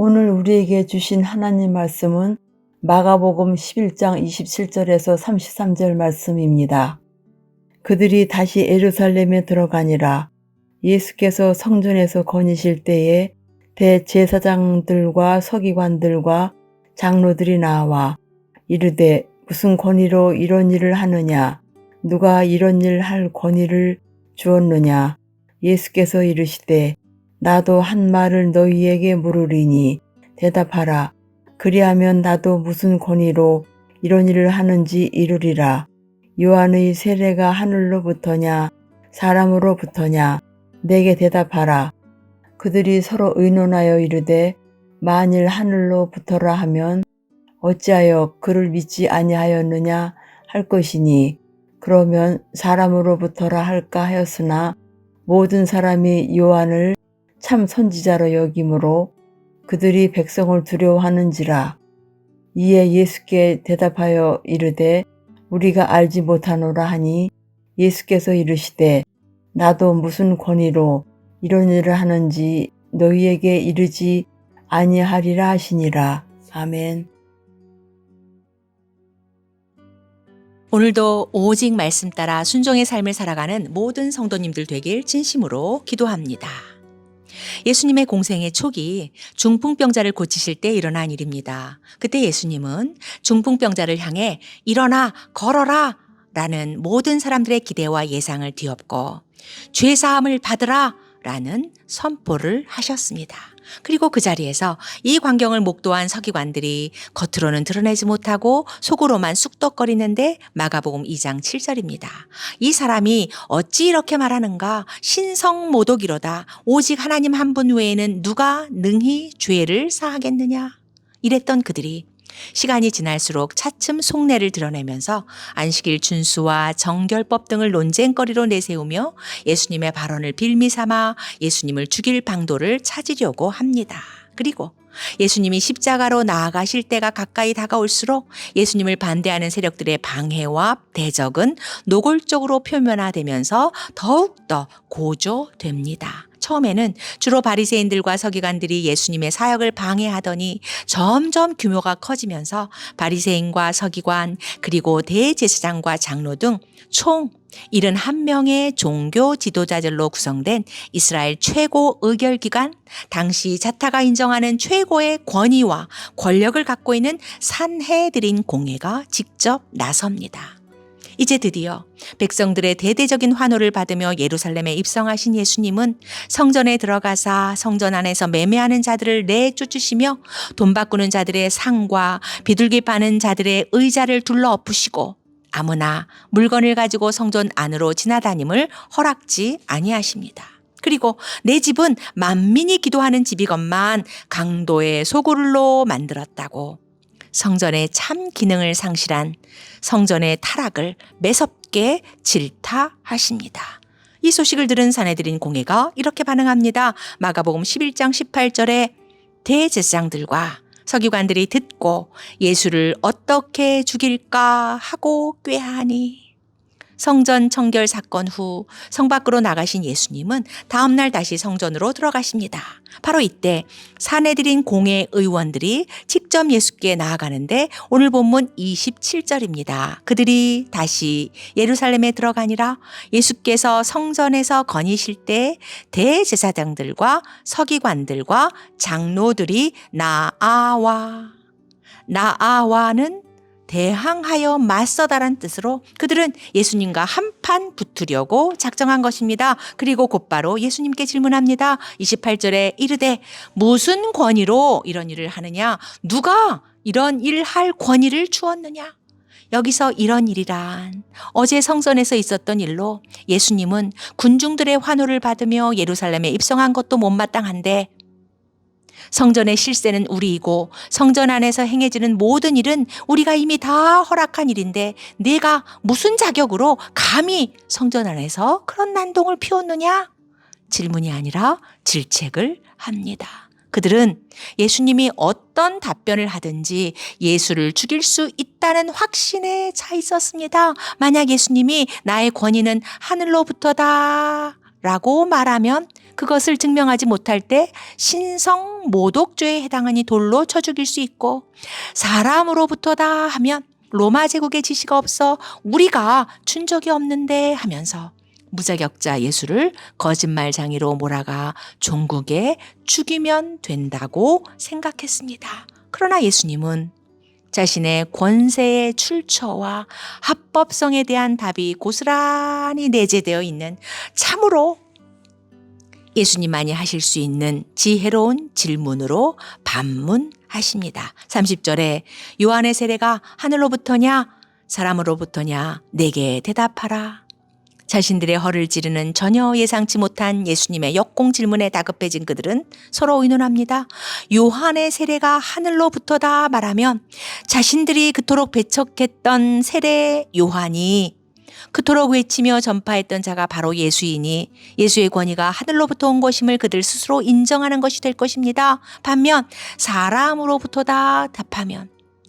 오늘 우리에게 주신 하나님 말씀은 마가복음 11장 27절에서 33절 말씀입니다. 그들이 다시 에루살렘에 들어가니라. 예수께서 성전에서 거니실 때에 대제사장들과 서기관들과 장로들이 나와 이르되 무슨 권위로 이런 일을 하느냐? 누가 이런 일 할 권위를 주었느냐? 예수께서 이르시되 나도 한 말을 너희에게 물으리니 대답하라. 그리하면 나도 무슨 권위로 이런 일을 하는지 이르리라. 요한의 세례가 하늘로부터냐 사람으로부터냐 내게 대답하라. 그들이 서로 의논하여 이르되 만일 하늘로부터라 하면 어찌하여 그를 믿지 아니하였느냐 할 것이니 그러면 사람으로부터라 할까 하였으나 모든 사람이 요한을 참 선지자로 여김으로 그들이 백성을 두려워하는지라 이에 예수께 대답하여 이르되 우리가 알지 못하노라 하니 예수께서 이르시되 나도 무슨 권위로 이런 일을 하는지 너희에게 이르지 아니하리라 하시니라 아멘. 오늘도 오직 말씀 따라 순종의 삶을 살아가는 모든 성도님들 되길 진심으로 기도합니다. 예수님의 공생의 초기 중풍병자를 고치실 때 일어난 일입니다. 그때 예수님은 중풍병자를 향해 일어나 걸어라 라는 모든 사람들의 기대와 예상을 뒤엎고 죄사함을 받으라 라는 선포를 하셨습니다. 그리고 그 자리에서 이 광경을 목도한 서기관들이 겉으로는 드러내지 못하고 속으로만 쑥덕거리는데 마가복음 2장 7절입니다. 이 사람이 어찌 이렇게 말하는가? 신성모독이로다. 오직 하나님 한 분 외에는 누가 능히 죄를 사하겠느냐? 이랬던 그들이 시간이 지날수록 차츰 속내를 드러내면서 안식일 준수와 정결법 등을 논쟁거리로 내세우며 예수님의 발언을 빌미 삼아 예수님을 죽일 방도를 찾으려고 합니다. 그리고 예수님이 십자가로 나아가실 때가 가까이 다가올수록 예수님을 반대하는 세력들의 방해와 대적은 노골적으로 표면화되면서 더욱더 고조됩니다. 처음에는 주로 바리새인들과 서기관들이 예수님의 사역을 방해하더니 점점 규모가 커지면서 바리새인과 서기관 그리고 대제사장과 장로 등 총 71명의 종교 지도자들로 구성된 이스라엘 최고 의결기관, 당시 자타가 인정하는 최고의 권위와 권력을 갖고 있는 산해드린 공회가 직접 나섭니다. 이제 드디어 백성들의 대대적인 환호를 받으며 예루살렘에 입성하신 예수님은 성전에 들어가사 성전 안에서 매매하는 자들을 내 쫓으시며 돈 바꾸는 자들의 상과 비둘기 파는 자들의 의자를 둘러 엎으시고 아무나 물건을 가지고 성전 안으로 지나다님을 허락지 아니하십니다. 그리고 내 집은 만민이 기도하는 집이건만 강도의 소굴로 만들었다고 성전의 참 기능을 상실한 성전의 타락을 매섭게 질타하십니다. 이 소식을 들은 사내들인 공회가 이렇게 반응합니다. 마가복음 11장 18절에 대제사장들과 서기관들이 듣고 예수를 어떻게 죽일까 하고 꾀하니 성전 청결 사건 후 성 밖으로 나가신 예수님은 다음 날 다시 성전으로 들어가십니다. 바로 이때 사내들인 공회 의원들이 직접 예수께 나아가는데 오늘 본문 27절입니다. 그들이 다시 예루살렘에 들어가니라 예수께서 성전에서 거니실 때 대제사장들과 서기관들과 장로들이 나아와 나아와는 대항하여 맞서다란 뜻으로 그들은 예수님과 한판 붙으려고 작정한 것입니다. 그리고 곧바로 예수님께 질문합니다. 28절에 이르되 무슨 권위로 이런 일을 하느냐? 누가 이런 일 할 권위를 주었느냐? 여기서 이런 일이란 어제 성전에서 있었던 일로 예수님은 군중들의 환호를 받으며 예루살렘에 입성한 것도 못마땅한데 성전의 실세는 우리이고 성전 안에서 행해지는 모든 일은 우리가 이미 다 허락한 일인데 내가 무슨 자격으로 감히 성전 안에서 그런 난동을 피웠느냐? 질문이 아니라 질책을 합니다. 그들은 예수님이 어떤 답변을 하든지 예수를 죽일 수 있다는 확신에 차 있었습니다. 만약 예수님이 나의 권위는 하늘로부터다 라고 말하면 그것을 증명하지 못할 때 신성 모독죄에 해당하니 돌로 쳐 죽일 수 있고 사람으로부터다 하면 로마 제국의 지시가 없어 우리가 준 적이 없는데 하면서 무자격자 예수를 거짓말장이로 몰아가 종국에 죽이면 된다고 생각했습니다. 그러나 예수님은 자신의 권세의 출처와 합법성에 대한 답이 고스란히 내재되어 있는 참으로 예수님만이 하실 수 있는 지혜로운 질문으로 반문하십니다. 30절에 요한의 세례가 하늘로부터냐 사람으로부터냐 내게 대답하라. 자신들의 허를 찌르는 전혀 예상치 못한 예수님의 역공 질문에 다급해진 그들은 서로 의논합니다. 요한의 세례가 하늘로부터다 말하면 자신들이 그토록 배척했던 세례 요한이 그토록 외치며 전파했던 자가 바로 예수이니 예수의 권위가 하늘로부터 온 것임을 그들 스스로 인정하는 것이 될 것입니다. 반면 사람으로부터다 답하면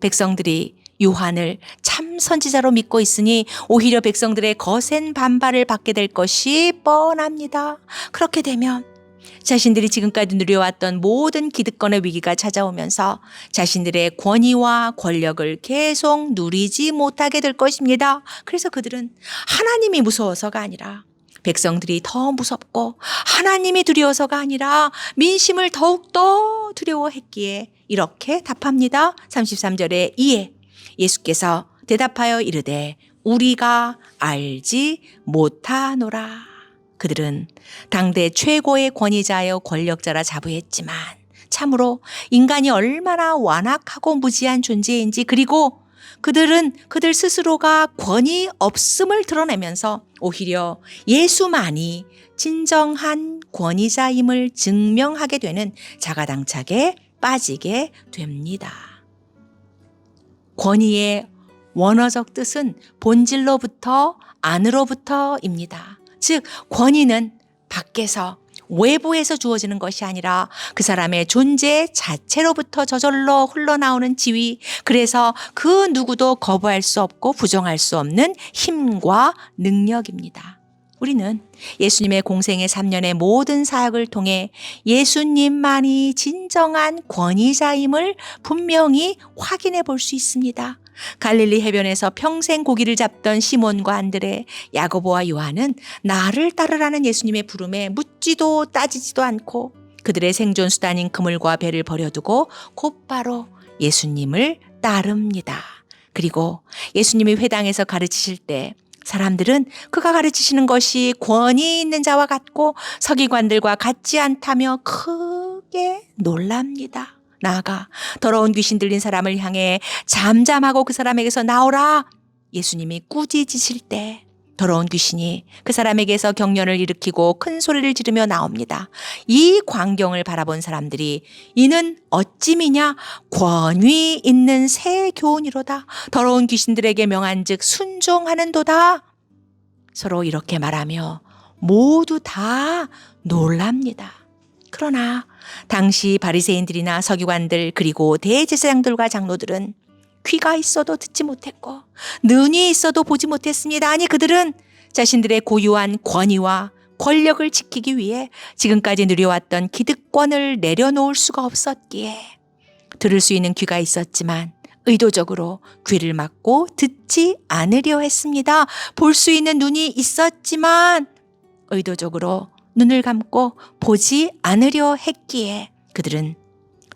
백성들이 요한을 참 선지자로 믿고 있으니 오히려 백성들의 거센 반발을 받게 될 것이 뻔합니다. 그렇게 되면 자신들이 지금까지 누려왔던 모든 기득권의 위기가 찾아오면서 자신들의 권위와 권력을 계속 누리지 못하게 될 것입니다. 그래서 그들은 하나님이 무서워서가 아니라 백성들이 더 무섭고 하나님이 두려워서가 아니라 민심을 더욱더 두려워했기에 이렇게 답합니다. 33절에 이에 예수께서 대답하여 이르되 우리가 알지 못하노라. 그들은 당대 최고의 권위자여 권력자라 자부했지만 참으로 인간이 얼마나 완악하고 무지한 존재인지 그리고 그들은 그들 스스로가 권위 없음을 드러내면서 오히려 예수만이 진정한 권위자임을 증명하게 되는 자가당착에 빠지게 됩니다. 권위의 원어적 뜻은 본질로부터 안으로부터입니다. 즉, 권위는 밖에서 외부에서 주어지는 것이 아니라 그 사람의 존재 자체로부터 저절로 흘러나오는 지위, 그래서 그 누구도 거부할 수 없고 부정할 수 없는 힘과 능력입니다. 우리는 예수님의 공생의 3년의 모든 사역을 통해 예수님만이 진정한 권위자임을 분명히 확인해 볼 수 있습니다. 갈릴리 해변에서 평생 고기를 잡던 시몬과 안드레, 야고보와 요한은 나를 따르라는 예수님의 부름에 묻지도 따지지도 않고 그들의 생존 수단인 그물과 배를 버려두고 곧바로 예수님을 따릅니다. 그리고 예수님이 회당에서 가르치실 때 사람들은 그가 가르치시는 것이 권위 있는 자와 같고 서기관들과 같지 않다며 크게 놀랍니다. 나아가 더러운 귀신 들린 사람을 향해 잠잠하고 그 사람에게서 나오라. 예수님이 꾸짖으실 때 더러운 귀신이 그 사람에게서 경련을 일으키고 큰 소리를 지르며 나옵니다. 이 광경을 바라본 사람들이 이는 어찌미냐 권위 있는 새 교훈이로다. 더러운 귀신들에게 명한즉 순종하는도다. 서로 이렇게 말하며 모두 다 놀랍니다. 그러나 당시 바리새인들이나 서기관들 그리고 대제사장들과 장로들은 귀가 있어도 듣지 못했고 눈이 있어도 보지 못했습니다. 아니 그들은 자신들의 고유한 권위와 권력을 지키기 위해 지금까지 누려왔던 기득권을 내려놓을 수가 없었기에 들을 수 있는 귀가 있었지만 의도적으로 귀를 막고 듣지 않으려 했습니다. 볼 수 있는 눈이 있었지만 의도적으로 눈을 감고 보지 않으려 했기에 그들은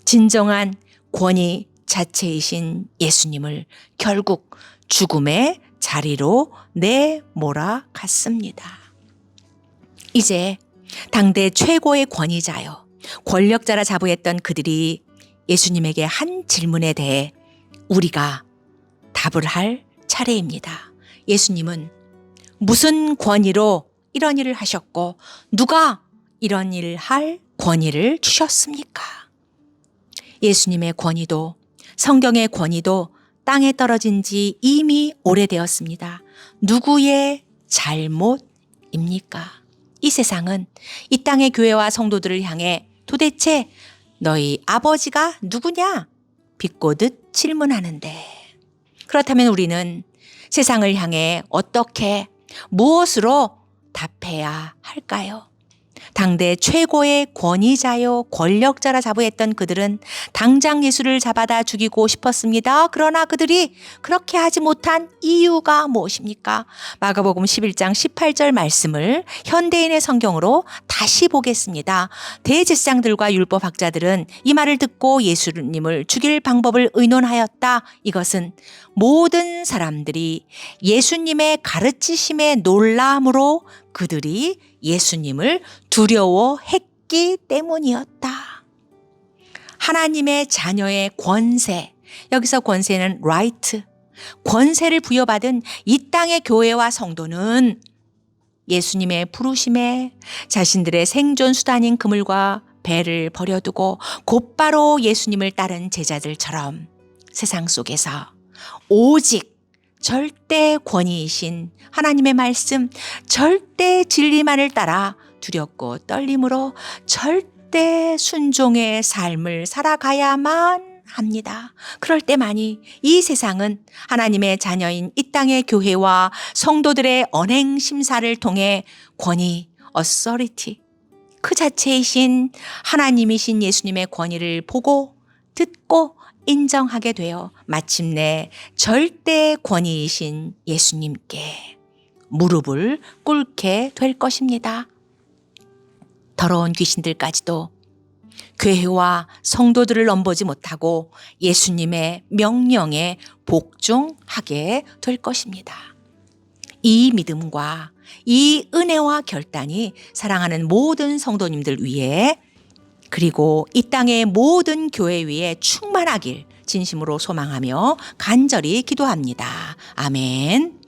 진정한 권위 자체이신 예수님을 결국 죽음의 자리로 내몰아 갔습니다. 이제 당대 최고의 권위자여 권력자라 자부했던 그들이 예수님에게 한 질문에 대해 우리가 답을 할 차례입니다. 예수님은 무슨 권위로 이런 일을 하셨고 누가 이런 일을 할 권위를 주셨습니까? 예수님의 권위도 성경의 권위도 땅에 떨어진 지 이미 오래되었습니다. 누구의 잘못입니까? 이 세상은 이 땅의 교회와 성도들을 향해 도대체 너희 아버지가 누구냐? 비꼬듯 질문하는데. 그렇다면 우리는 세상을 향해 어떻게, 무엇으로 답해야 할까요? 당대 최고의 권위자요 권력자라 자부했던 그들은 당장 예수를 잡아다 죽이고 싶었습니다. 그러나 그들이 그렇게 하지 못한 이유가 무엇입니까? 마가복음 11장 18절 말씀을 현대인의 성경으로 다시 보겠습니다. 대제사장들과 율법학자들은 이 말을 듣고 예수님을 죽일 방법을 의논하였다. 이것은 모든 사람들이 예수님의 가르치심에 놀람으로 그들이 예수님을 두려워했기 때문이었다. 하나님의 자녀의 권세, 여기서 권세는 right, 권세를 부여받은 이 땅의 교회와 성도는 예수님의 부르심에 자신들의 생존 수단인 그물과 배를 버려두고 곧바로 예수님을 따른 제자들처럼 세상 속에서 오직 절대 권위이신 하나님의 말씀, 절대 진리만을 따라 두렵고 떨림으로 절대 순종의 삶을 살아가야만 합니다. 그럴 때만이 이 세상은 하나님의 자녀인 이 땅의 교회와 성도들의 언행 심사를 통해 권위, authority, 그 자체이신 하나님이신 예수님의 권위를 보고 듣고 인정하게 되어 마침내 절대 권위이신 예수님께 무릎을 꿇게 될 것입니다. 더러운 귀신들까지도 교회와 성도들을 넘보지 못하고 예수님의 명령에 복종하게 될 것입니다. 이 믿음과 이 은혜와 결단이 사랑하는 모든 성도님들 위해 그리고 이 땅의 모든 교회 위에 충만하길 진심으로 소망하며 간절히 기도합니다. 아멘.